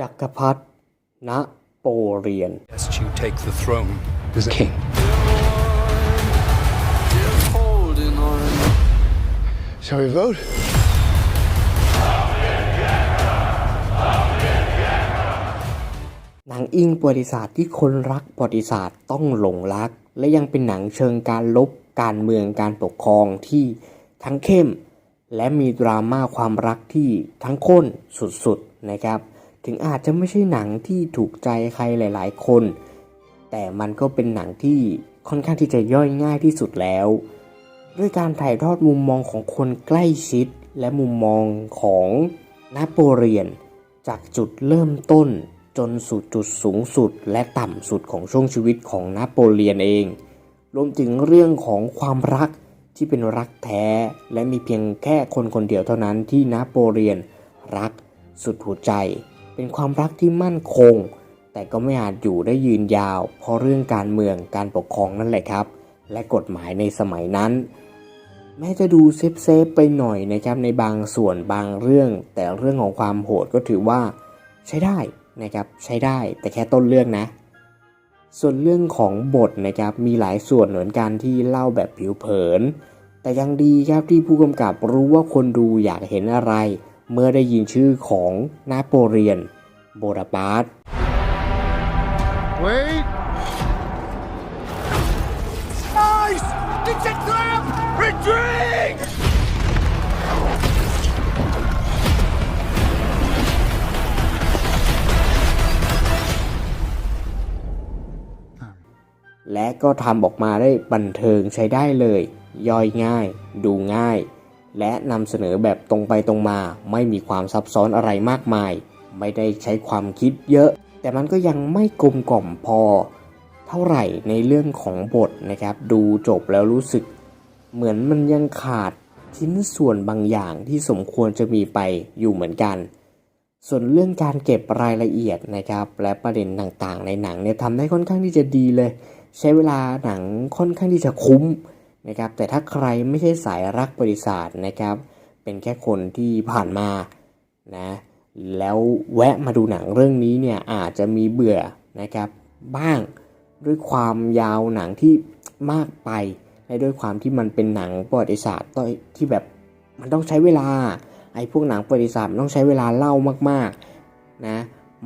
จักรพรรดินโปเลียน Lest you take the throne, King. Shall we vote? หนังอิงประวัติศาสตร์ที่คนรักประวัติศาสตร์ต้องหลงรัก และยังเป็นหนังเชิงการลบการเมืองการปกครองที่ทั้งเข้ม และมีดราม่าความรักที่ทั้งข้นสุดๆนะครับ ถึงอาจจะไม่ใช่หนังที่ถูกใจใครหลาย ๆ คน แต่มันก็เป็นหนังที่ค่อนข้างที่จะย่อยง่ายที่สุดแล้ว ด้วยการถ่ายทอดมุมมองของคนใกล้ชิด และมุมมองของนโปเลียน จากจุดเริ่มต้นจนสู่จุดสูงสุดและต่ำสุดของช่วงชีวิตของนโปเลียนเอง รวมถึงเรื่องของความรักที่เป็นรักแท้ และมีเพียงแค่คนคนเดียวเท่านั้นที่นโปเลียนรักสุดหัวใจ เป็นความรักที่มั่นคง แต่ก็ไม่อาจอยู่ได้ยืนยาว เพราะเรื่องการเมืองการปกครองนั่นแหละครับ และกฎหมายในสมัยนั้น แม้จะดูเซฟเซฟๆไปหน่อยนะครับในบางส่วนบางเรื่อง แต่เรื่องของความโหดก็ถือว่า ใช้ได้นะครับใช้ได้แต่แค่ต้นเรื่องนะ ส่วนเรื่องของบทนะครับมีหลายส่วนเหมือนกันที่เล่าแบบผิวเผิน แต่ยังดีครับที่ผู้กำกับรู้ว่าคนดูอยากเห็นอะไร เมื่อได้ยินชื่อของนาโปเลียน โบราปาร์ต Wait. Nice! It's a trap! Retreat! และก็ทำออกมาได้บันเทิงใช้ได้เลย ย่อยง่าย ดูง่าย และนำเสนอแบบตรงไปตรงมา ไม่มีความซับซ้อนอะไรมากมาย ไม่ได้ใช้ความคิดเยอะ แต่มันก็ยังไม่กลมกล่อมพอ เท่าไหร่ในเรื่องของบทนะครับ ดูจบแล้วรู้สึก เหมือนมันยังขาดชิ้นส่วนบางอย่างที่สมควรจะมีไปอยู่เหมือนกัน ส่วนเรื่องการเก็บรายละเอียดนะครับ และประเด็นต่างๆ ในหนังเนี่ยทำได้ค่อนข้างที่จะดีเลย ใช้เวลาหนังค่อนข้างที่จะคุ้ม นะครับแต่ถ้าใครไม่ใช่สายรักบริษัทนะครับ เป็นแค่คนที่ผ่านมานะแล้วแวะมาดูหนังเรื่องนี้เนี่ยอาจจะมีเบื่อนะครับบ้างด้วยความยาวหนังที่มากไปและด้วยความที่มันเป็นหนังประวัติศาสตร์ที่แบบมันต้องใช้เวลาไอ้พวกหนังประวัติศาสตร์มันต้องใช้เวลาเล่ามากๆนะ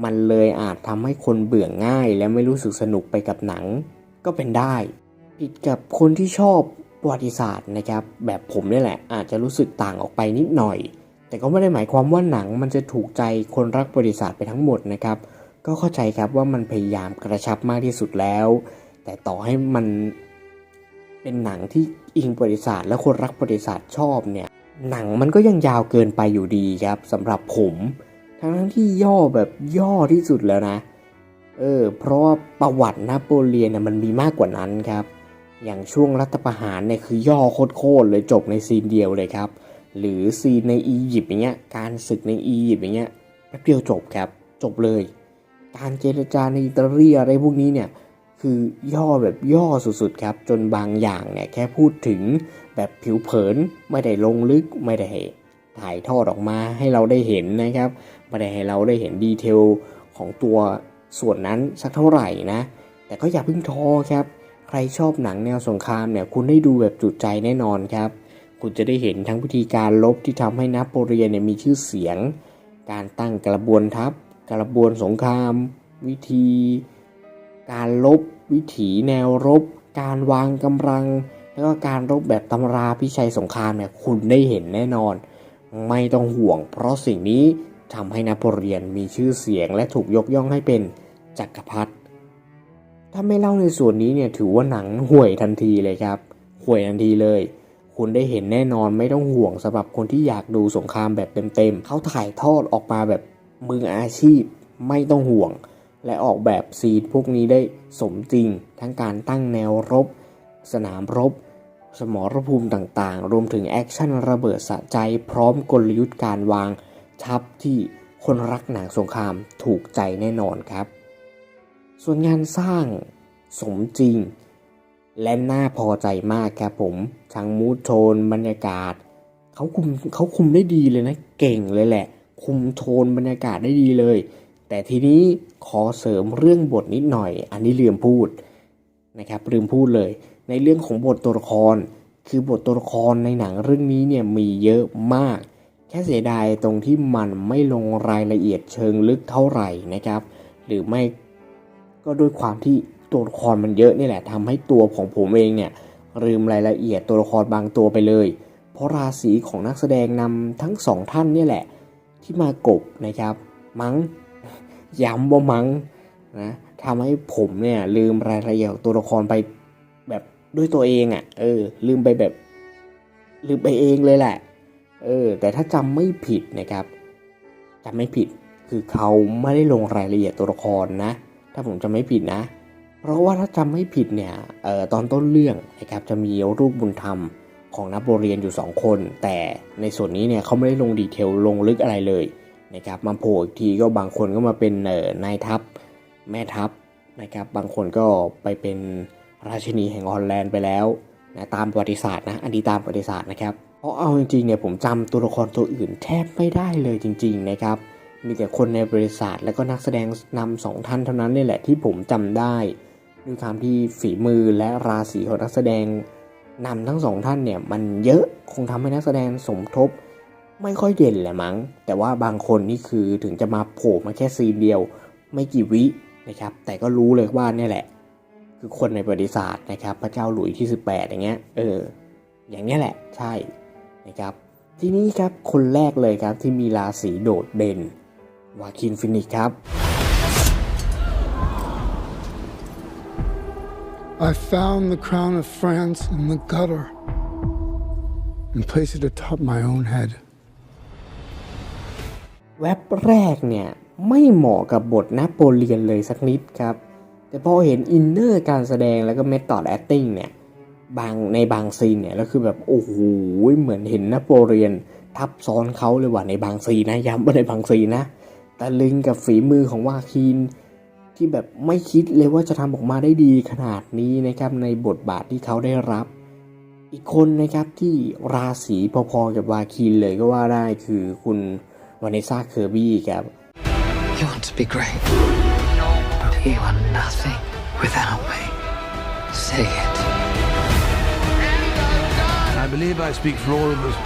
มันเลยอาจทำให้คนเบื่อง่าย และไม่รู้สึกสนุกไปกับหนังก็เป็นได้ ผิดกับคนที่ชอบ ประวัติศาสตร์นะครับแบบผมนี่แหละอาจจะรู้สึกต่างออกไปนิดหน่อย แต่ก็ไม่ได้หมายความว่าหนังมันจะถูกใจคนรักประวัติศาสตร์ไปทั้งหมดนะครับ ก็เข้าใจครับว่ามันพยายามกระชับมากที่สุดแล้ว แต่ต่อให้มันเป็นหนังที่อิงประวัติศาสตร์ และคนรักประวัติศาสตร์ชอบเนี่ยหนังมันก็ยังยาวเกินไปอยู่ดีครับสำหรับผม ทั้งทั้งที่ย่อแบบย่อที่สุดแล้วนะ เออ เพราะว่าประวัตินโปเลียนเนี่ยมันมีมากกว่านั้นครับ อย่างช่วงรัฐประหารเนี่ยคือย่อโคตรๆเลยจบในซีนเดียวเลยครับ หรือซีนในอียิปต์อย่างเงี้ยการศึกในอียิปต์อย่างเงี้ยแป๊บเดียวจบครับ จบเลย การเจรจาในอิตาลีอะไรพวกนี้เนี่ยคือย่อแบบย่อสุดๆครับ จนบางอย่างเนี่ยแค่พูดถึงแบบผิวเผินไม่ได้ลงลึกไม่ได้ถ่ายทอดออกมาให้เราได้เห็นนะครับไม่ได้ให้เราได้เห็นดีเทลของตัวส่วนนั้นสักเท่าไหร่นะ แต่ก็อย่าเพิ่งท้อครับ ใครชอบหนังแนวสงครามเนี่ยคุณได้ดูแบบจุใจแน่นอนครับ คุณจะได้เห็นทั้งวิธีการลบที่ทำให้นโปเลียนเนี่ยมีชื่อเสียง การตั้งกระบวนทัพ กระบวนสงคราม วิธี การลบ วิถีแนวรบ การวางกำลัง แล้วก็การรบแบบตำราพิชัยสงครามเนี่ยคุณได้เห็นแน่นอน ไม่ต้องห่วง เพราะสิ่งนี้ทำให้นโปเลียนมีชื่อเสียงและถูกยกย่องให้เป็นจักรพรรดิ ถ้าไม่เล่าในส่วนนี้เนี่ยถือว่าหนังห่วยทันทีเลยครับห่วยทันทีเลย คุณได้เห็นแน่นอนไม่ต้องห่วงสำหรับคนที่อยากดูสงครามแบบเต็มๆเขาถ่ายทอดออกมาแบบมืออาชีพไม่ต้องห่วง และออกแบบซีนพวกนี้ได้สมจริง ทั้งการตั้งแนวรบ สนามรบ สมรภูมิต่างๆ รวมถึงแอคชั่นระเบิดสะใจพร้อมกลยุทธ์การวาง ทัพที่คนรักหนังสงครามถูกใจแน่นอนครับ ส่วนงานสร้างสมจริง และน่าพอใจมากครับผมทั้งมูดโทนบรรยากาศเขาคุมเขาคุมได้ดีเลยนะเก่งเลยแหละ คุมโทนบรรยากาศได้ดีเลย แต่ทีนี้ขอเสริมเรื่องบทนิดหน่อย อันนี้ลืมพูดนะครับลืมพูดเลย ในเรื่องของบทตัวละคร คือบทตัวละครในหนังเรื่องนี้เนี่ยมีเยอะมาก แค่เสียดายตรงที่มันไม่ลงรายละเอียดเชิงลึกเท่าไหร่นะครับ หรือไม่ ก็ด้วยความที่ตัวละครมันเยอะนี่แหละทำให้ตัวของผมเองเนี่ยลืมรายละเอียดตัวละครบางตัวไปเลย เพราะราศีของนักแสดงนำทั้งสองท่านนี่แหละ ที่มากบนะครับมัง้งย้ำว่ามัง้งนะทำให้ผมเนี่ยลืมรายละเอียดตัวละครไปแบบด้วยตัวเองอะ่ะเออ ลืมไปแบบ ลืมไปเองเลยแหละ เออ แต่ถ้าจำไม่ผิดนะครับจำไม่ผิดคือเขาไม่ได้ลงรายละเอียดตัวละครนะ ถ้าผมจำไม่ผิดนะ เพราะว่าถ้าจำไม่ผิดเนี่ยออตอนต้นเรื่องนะครับจะมีรูปบุญธรรมของนโปเลียนอยู่ 2 คน แต่ในส่วนนี้เนี่ยเขาไม่ได้ลงดีเทลลงลึกอะไรเลยนะครับมาโผล่อีกทีก็บางคนก็มาเป็นนายทัพแม่ทัพนะครับบางคนก็ไปเป็นราชินีแห่งฮอลแลนด์ไปแล้วนะตามประวัติศาสตร์นะอันนี้ตามประวัติศาสตร์นะครับเพราะเอาจริงๆเนี่ยผมจำตัวละครตัวอื่นแทบไม่ได้เลยจริง ๆนะครับ มีแต่คนในบริษัทและก็นักแสดงนำสองท่านเท่านั้นนี่แหละที่ผมจำได้ด้วยความที่ฝีมือและราศีของนักแสดงนำทั้งสองท่านเนี่ยมันเยอะคงทำให้นักแสดงสมทบ ไม่ค่อยเด่นแหละมั้ง แต่ว่าบางคนนี่คือถึงจะมาโผล่มาแค่ซีนเดียว ไม่กี่วินะครับ แต่ก็รู้เลยว่านี่แหละ คือคนในประวัติศาสตร์นะครับ พระเจ้าหลุยที่ 18 อย่างเงี้ยเออ อย่างเนี้ยแหละใช่นะครับ ทีนี้ครับคนแรกเลยครับที่มีราศีโดดเด่น วาคินฟินิกส์ครับ I found the crown of France in the gutter and placed it atop my own head. แว็บแรกเนี่ย ไม่เหมาะกับบทนโปเลียนเลยสักนิดครับ แต่พอเห็นอินเนอร์การแสดงแล้วก็เมธอดแอคติ้งเนี่ยบางในบางซีนเนี่ยแล้วคือแบบ โอ้โห เหมือนเห็นนโปเลียนทับซ้อนเขาเลยว่ะในบางซีนนะ ย้ำว่าในบางซีนนะ ตะลึงกับฝีมือของวาคีนที่แบบไม่คิดเลยว่าจะทำออกมาได้ดีขนาดนี้นะครับในบทบาทที่เขาได้รับ อีกคนนะครับที่ราศีพอๆกับวาคีนเลยก็ว่าได้คือคุณวานิซ่าเคอร์บี้ครับ You want to be great, but you are nothing without me. Say it. I believe I speak for all of us.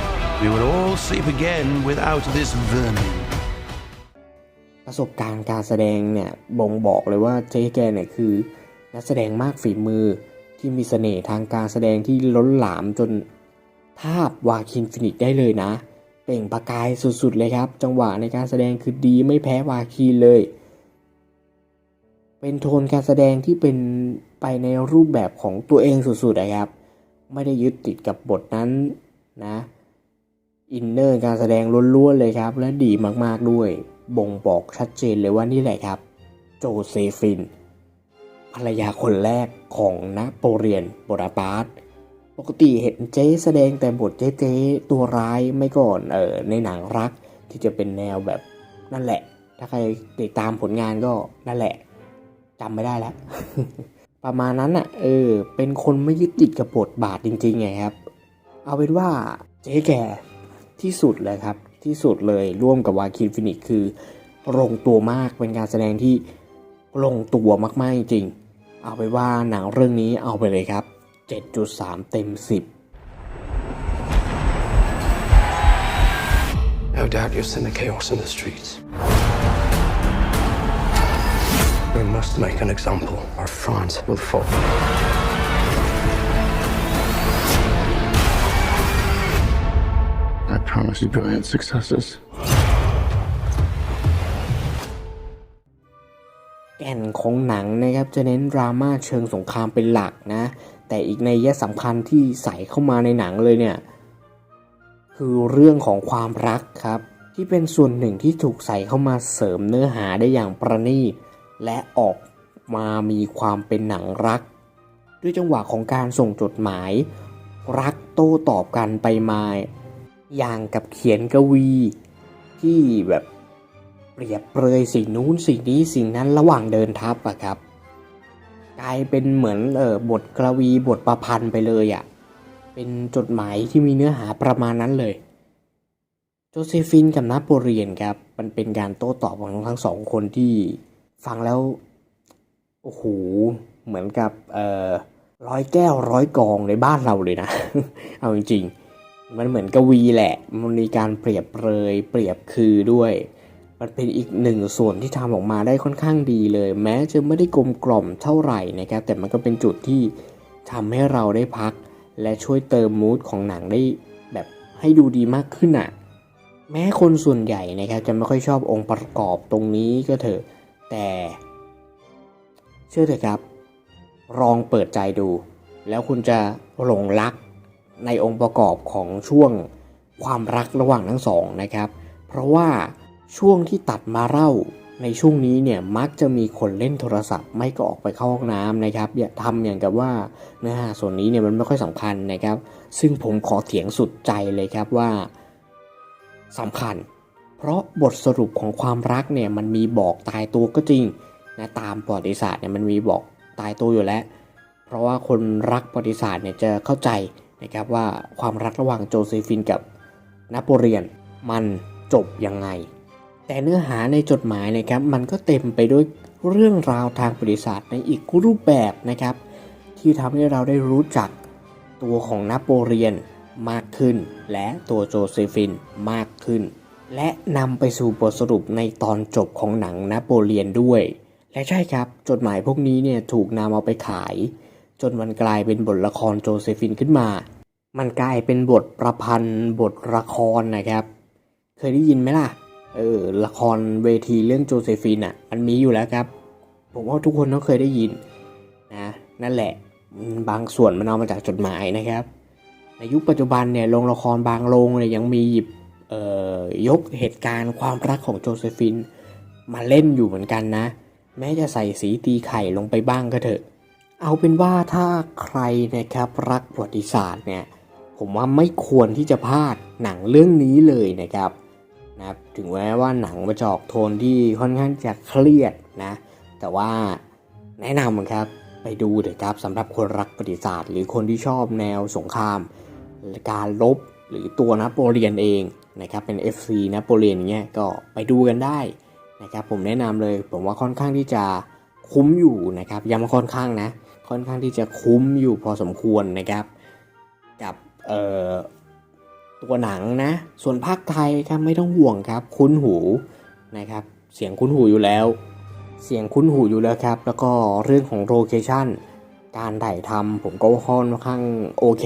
We will all sleep again without this vermin. ประสบการณ์การแสดงเนี่ยบ่งบอกเลยว่าเจ๊แกเนี่ยคือนักแสดงมากฝีมือที่มีเสน่ห์ทางการแสดงที่ล้นหลามจนทาบวาคินฟินิกได้เลยนะเปล่งประกายสุดๆเลยครับ จังหวะในการแสดงคือดีไม่แพ้วาคีเลย เป็นโทนการแสดงที่เป็นไปในรูปแบบของตัวเองสุดๆนะครับ ไม่ได้ยึดติดกับบทนั้นนะ อินเนอร์การแสดงล้วนๆเลยครับ และดีมากๆด้วย บ่งบอกชัดเจนเลยว่านี่แหละครับ โจเซฟิน ภรรยาคนแรกของนโปเลียนโบนาปาร์ตปกติเห็นเจ๊แสดงแต่บทเจ๊เจ๊ๆตัวร้ายไม่ก่อนเออในหนังรักที่จะเป็นแนวแบบนั่นแหละ ถ้าใครติดตามผลงานก็นั่นแหละจำไม่ได้แล้ว ประมาณนั้นอะเออ เป็นคนไม่ยึดติดกับบทบาทจริงๆไงครับ เอาเป็นว่าเจ๊แก่ที่สุดเลยครับ ที่สุดเลยร่วมกับวาคินฟินิกคือลงตัวมากเป็นการแสดงที่ลงตัวมากๆจริง เอาไปว่าหนังเรื่องนี้เอาไปเลยครับ 7.3 เต็ม 10 No doubt you've seen the chaos in the streets. We must make an example, or France will fall. Promise you brilliant successes. แก่นของหนังนะครับจะเน้นดราม่าเชิงสงครามเป็นหลักนะ แต่อีกในยยะสำคัญที่ใส่เข้ามาในหนังเลยเนี่ย คือเรื่องของความรักครับ ที่เป็นส่วนหนึ่งที่ถูกใส่เข้ามาเสริมเนื้อหาได้อย่างประณีตและออกมามีความเป็นหนังรัก ด้วยจังหวะของการส่งจดหมาย รักโต้ตอบกันไปมา อย่างกับเขียนกวีที่แบบเปรียบเปรยสิ่งนู้นสิ่งนี้สิ่งนั้นระหว่างเดินทัพอะครับ กลายเป็นเหมือนเออบทกวีบทประพันธ์ไปเลยอะเป็นจดหมายที่มีเนื้อหาประมาณนั้นเลย โจเซฟินกับนโปเลียนครับ มันเป็นการโต้ตอบของทั้งสองคนที่ฟังแล้วโอ้โหเหมือนกับเอ่อร้อยแก้วร้อยกองในบ้านเราเลยนะ เอาจริงๆ มันเหมือนกวีแหละ มันมีการเปรียบเปรยเปรียบคือด้วย มันเป็นอีกหนึ่งส่วนที่ทำออกมาได้ค่อนข้างดีเลย แม้จะไม่ได้กลมกล่อมเท่าไหร่นะครับ แต่มันก็เป็นจุดที่ทำให้เราได้พัก และช่วยเติมมูดของหนังได้แบบให้ดูดีมากขึ้นอะ แม้คนส่วนใหญ่นะครับจะไม่ค่อยชอบองค์ประกอบตรงนี้ก็เถอะ แต่ เชื่อเถอะครับลองเปิดใจดู แล้วคุณจะหลงรัก ในองค์ประกอบของช่วงความรักระหว่างทั้งสองนะครับ เพราะว่าช่วงที่ตัดมาเล่าในช่วงนี้เนี่ยมักจะมีคนเล่นโทรศัพท์ ไม่ก็ออกไปเข้าห้องน้ำนะครับ อย่าทำอย่างกับว่าเนื้อหาส่วนนี้เนี่ยมันไม่ค่อยสำคัญนะครับ ซึ่งผมขอเถียงสุดใจเลยครับว่าสำคัญ เพราะบทสรุปของความรักเนี่ยมันมีบอกตายตัวก็จริงนะตามประวัติศาสตร์เนี่ยมันมีบอกตายตัวอยู่แล้ว เพราะว่าคนรักประวัติศาสตร์เนี่ยจะเข้าใจ นะครับว่าความรักระหว่างโจเซฟินกับนโปเลียนมันจบยังไง แต่เนื้อหาในจดหมายนะครับมันก็เต็มไปด้วยเรื่องราวทางประวัติศาสตร์ในอีกรูปแบบนะครับ ที่ทำให้เราได้รู้จักตัวของนโปเลียนมากขึ้น และตัวโจเซฟินมากขึ้น และนำไปสู่บทสรุปในตอนจบของหนังนโปเลียนด้วย และใช่ครับจดหมายพวกนี้เนี่ยถูกนำเอาไปขาย จนมันกลายเป็นบทละครโจเซฟินขึ้นมา มันกลายเป็นบทประพันธ์บทละครนะครับ เคยได้ยินไหมล่ะ เออ ละครเวทีเรื่องโจเซฟินอะ มันมีอยู่แล้วครับ ผมว่าทุกคนต้องเคยได้ยินนะ นั่นแหละ บางส่วนมันเอามาจากจดหมายนะครับ ในยุคปัจจุบันเนี่ยโรงละครบางโรงเนี่ยยังมีหยิบเอ่อยกเหตุการณ์ความรักของโจเซฟิน มาเล่นอยู่เหมือนกันนะ แม้จะใส่สีตีไข่ลงไปบ้างก็เถอะ เอาเป็นว่าถ้าใครนะครับรักประวัติศาสตร์เนี่ยผมว่าไม่ควรที่จะพลาดหนังเรื่องนี้เลยนะครับนะถึงแม้ว่าหนังมาจะอกโทนที่ค่อนข้างจะเครียดนะ แต่ว่าแนะนำครับไปดูเถอะครับสำหรับคนรักประวัติศาสตร์ หรือคนที่ชอบแนวสงคราม การลบหรือตัวนโปเลียนเองนะครับเป็น FC นโปเลียนอย่างเงี้ยก็ไปดูกันได้นะครับผมแนะนำเลยผมว่าค่อนข้างที่จะคุ้มอยู่นะครับย้ำว่ค่อนข้างนะ ค่อนข้างที่จะคุ้มอยู่พอสมควรนะครับ กับตัวหนังนะ ส่วนภาคไทยครับไม่ต้องห่วงครับ คุ้นหูนะครับ เสียงคุ้นหูอยู่แล้ว เสียงคุ้นหูอยู่แล้วครับ แล้วก็เรื่องของโลเคชั่นการถ่ายทำผมก็ค่อนข้างโอเค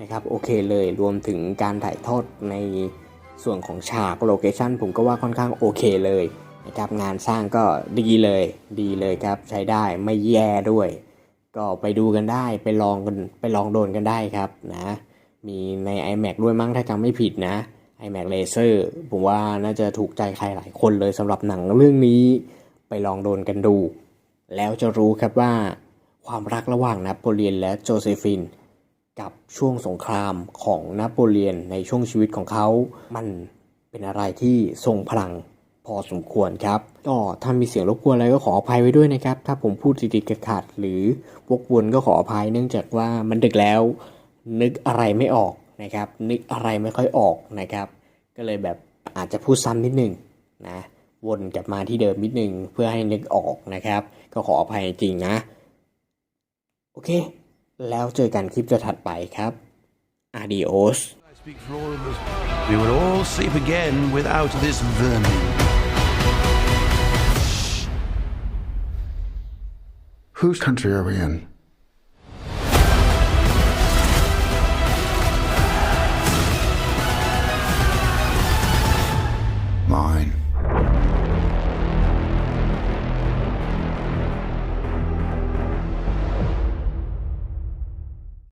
นะครับโอเคเลยรวมถึงการถ่ายทอดในส่วนของฉากโลเคชันผมก็ว่าค่อนข้างโอเคเลยนะครับงานสร้างก็ดีเลย ดีเลยครับใช้ได้ไม่แย่ด้วย ก็ไปดูกันได้ไปลองกันไปลองโดนกันได้ครับนะมีใน iMac ด้วยมั้งถ้าจำไม่ผิดนะ iMac Laser ผมว่าน่าจะถูกใจใครหลายคนเลยสำหรับหนังเรื่องนี้ไปลองโดนกันดู แล้วจะรู้ครับว่าความรักระหว่างนโปเลียนและโจเซฟิน กับช่วงสงครามของนโปเลียนในช่วงชีวิตของเขา มันเป็นอะไรที่ทรงพลัง อสมควรครับก็ถ้ามีเสียงรบกวนอะไรก็ขออภัยไว้ด้วยนะครับ ถ้าผมพูดติดๆขัดๆหรือวกวนก็ขออภัยเนื่องจากว่ามันดึกแล้ว นึกอะไรไม่ออกนะครับ นึกอะไรไม่ค่อยออกนะครับ ก็เลยแบบอาจจะพูดซ้ำนิดหนึ่งนะวนกลับมาที่เดิมนิดหนึ่งเพื่อให้นึกออกนะครับ ก็ขออภัยจริงๆนะ โอเค แล้วเจอกันคลิปถัดไปครับ adios I speak for all of us. We will all sleep again without this vermin. Whose country are we in?